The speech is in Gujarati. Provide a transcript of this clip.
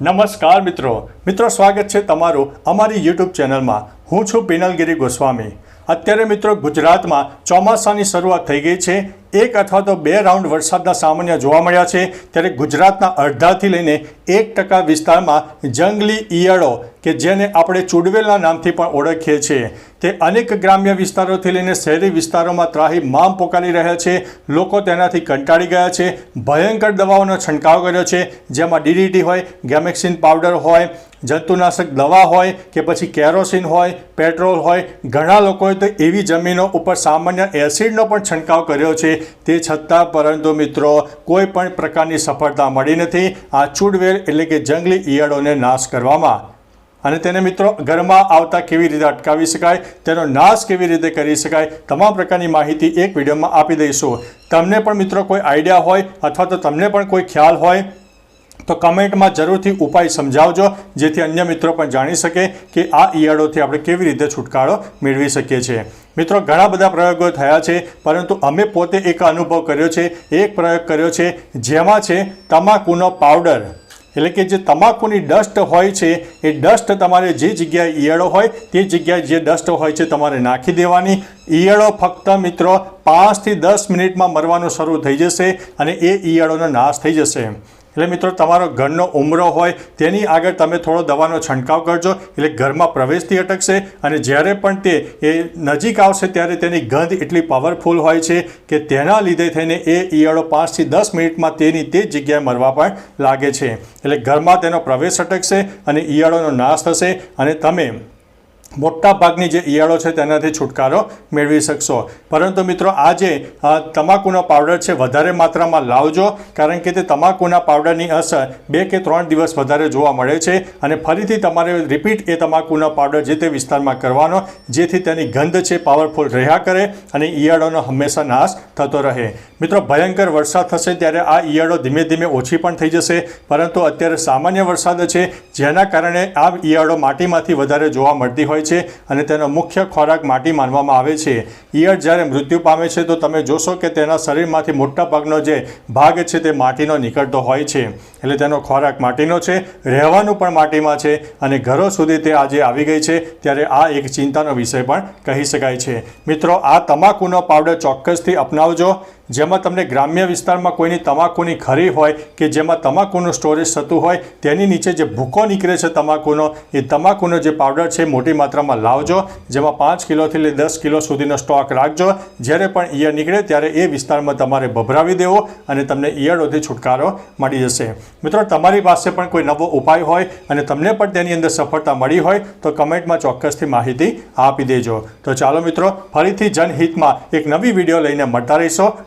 નમસ્કાર મિત્રો. મિત્રો, સ્વાગત છે તમારું અમારી યુટ્યુબ ચેનલમાં. હું છું પિનલગીરી ગોસ્વામી. અત્યારે મિત્રો, ગુજરાતમાં ચોમાસાની શરૂઆત થઈ ગઈ છે. એક અથવા તો બે રાઉન્ડ વરસાદના સામાન્ય જોવા મળ્યા છે. ત્યારે ગુજરાતના અડધાથી લઈને એક ટકા વિસ્તારમાં જંગલી ઈયળો કે જેને આપણે ચુડવેલના નામથી પણ ઓળખીએ છીએ. તે અનેક ગ્રામ્ય વિસ્તારોથી લઈને શહેરી વિસ્તારોમાં ત્રાહી મામ પોકારી રહ્યા છે. લોકો તેનાથી કંટાળી ગયા છે. ભયંકર દવાઓનો છંટકાવ કર્યો છે. જેમાં ડીડીટી હોય, ગેમેક્સિન પાવડર હોય, જંતુનાશક દવા હોય કે પછી કેરોસીન હોય, પેટ્રોલ હોય, ઘણા લોકોએ તો એવી જમીનો ઉપર સામાન્ય એસિડનો પણ છંટકાવ કર્યો છે. તે છતાં પરંતુ મિત્રો, કોઈ પણ પ્રકારની સફળતા મળી નથી. આ ચૂડવેલ એટલે કે જંગલી ઈયળોને નાશ કરવામાં અને તેને મિત્રો ઘરમાં આવતા કેવી રીતે અટકાવી શકાય, તેનો નાશ કેવી રીતે કરી શકાય, તમામ પ્રકારની માહિતી એક વિડીયોમાં આપી દઈશું. તમને પણ મિત્રો કોઈ આઈડિયા હોય અથવા તો તમને પણ કોઈ ખ્યાલ હોય, તો કમેન્ટમાં જરૂરથી ઉપાય સમજાવજો, જેથી અન્ય મિત્રો પણ જાણી શકે કે આ ઈયળોથી આપણે કેવી રીતે છુટકારો મેળવી શકીએ છીએ. મિત્રો, ઘણા બધા પ્રયોગો થયા છે, પરંતુ અમે પોતે એક અનુભવ કર્યો છે, એક પ્રયોગ કર્યો છે, જેમાં છે તમાકુનો પાવડર. એટલે કે જે તમાકુની ડસ્ટ હોય છે, એ ડસ્ટ તમારે જે જગ્યાએ ઈયળો હોય, તે જગ્યાએ જે ડસ્ટ હોય છે તમારે નાખી દેવાની. ઈયળો ફક્ત મિત્રો પાંચથી દસ મિનિટમાં મરવાનું શરૂ થઈ જશે અને એ ઈયળોનો નાશ થઈ જશે. એટલે મિત્રો, તમારો ઘરનો ઉમરો હોય તેની આગળ તમે થોડો દવાનો છંટકાવ કરજો. એટલે ઘરમાં પ્રવેશથી અટકશે અને જ્યારે પણ તે એ નજીક આવશે ત્યારે તેની ગંધ એટલી પાવરફુલ હોય છે કે તેના લીધે થઈને એ ઈયળો પાંચથી દસ મિનિટમાં તેની તે જગ્યાએ મરવા પણ લાગે છે. એટલે ઘરમાં તેનો પ્રવેશ અટકશે અને ઈયળોનો નાશ થશે અને તમે મોટા ભાગની જે ઈયળો છે તેનાથી છુટકારો મેળવી શકશો. પરંતુ મિત્રો આ જે તમાકુનો પાવડર છે, વધારે માત્રામાં લાવજો, કારણ કે તે તમાકુના પાવડરની અસર બે કે ત્રણ દિવસ વધારે જોવા મળે છે અને ફરીથી તમારે રિપીટ એ તમાકુનો પાવડર જે તે વિસ્તારમાં કરવાનો, જેથી તેની ગંધ છે પાવરફુલ રહ્યા કરે અને ઈયળોનો હંમેશા નાશ થતો રહે. મિત્રો, ભયંકર વરસાદ થશે ત્યારે આ ઈયળો ધીમે ધીમે ઓછી પણ થઈ જશે, પરંતુ અત્યારે સામાન્ય વરસાદ છે, જેના કારણે આ ઈયળો માટીમાંથી વધારે જોવા મળતી હોય છે અને તેનો મુખ્ય ખોરાક માટી માનવામાં આવે છે. ઈયળ જ્યારે મૃત્યુ પામે છે તો તમે જોશો કે તેના શરીરમાંથી મોટા ભાગનો જે ભાગ છે તે માટીનો નીકળતો હોય છે. એટલે તેનો ખોરાક માટીનો છે, રહેવાનું પણ માટીમાં છે અને ઘરો સુધી તે આજે આવી ગઈ છે ત્યારે આ એક ચિંતાનો વિષય પણ કહી શકાય છે. મિત્રો, આ તમાકુનો પાવડર ચોક્કસથી અપનાવજો. જેમાં તમને ગ્રામ્ય વિસ્તારમાં કોઈની તમાકુની ખરી હોય કે જેમાં તમાકુનું સ્ટોરેજ થતું હોય, તેની નીચે જે ભૂકો નીકળે છે તમાકુનો, એ તમાકુનો જે પાવડર છે મોટી માત્રામાં લાવજો. જેમાં પાંચ કિલોથી લઈ દસ કિલો સુધીનો સ્ટોક રાખજો. જ્યારે પણ ઈયળ નીકળે ત્યારે એ વિસ્તારમાં તમારે ભભરાવી દેવો અને તમને ઈયળોથી છુટકારો મળી જશે. મિત્રો, તમારી પાસે પણ કોઈ નવો ઉપાય હોય અને તમને પણ તેની અંદર સફળતા મળી હોય, તો કમેન્ટમાં ચોક્કસથી માહિતી આપી દેજો. તો ચાલો મિત્રો, ફરીથી જનહિતમાં એક નવી વીડિયો લઈને મળતા રહીશો.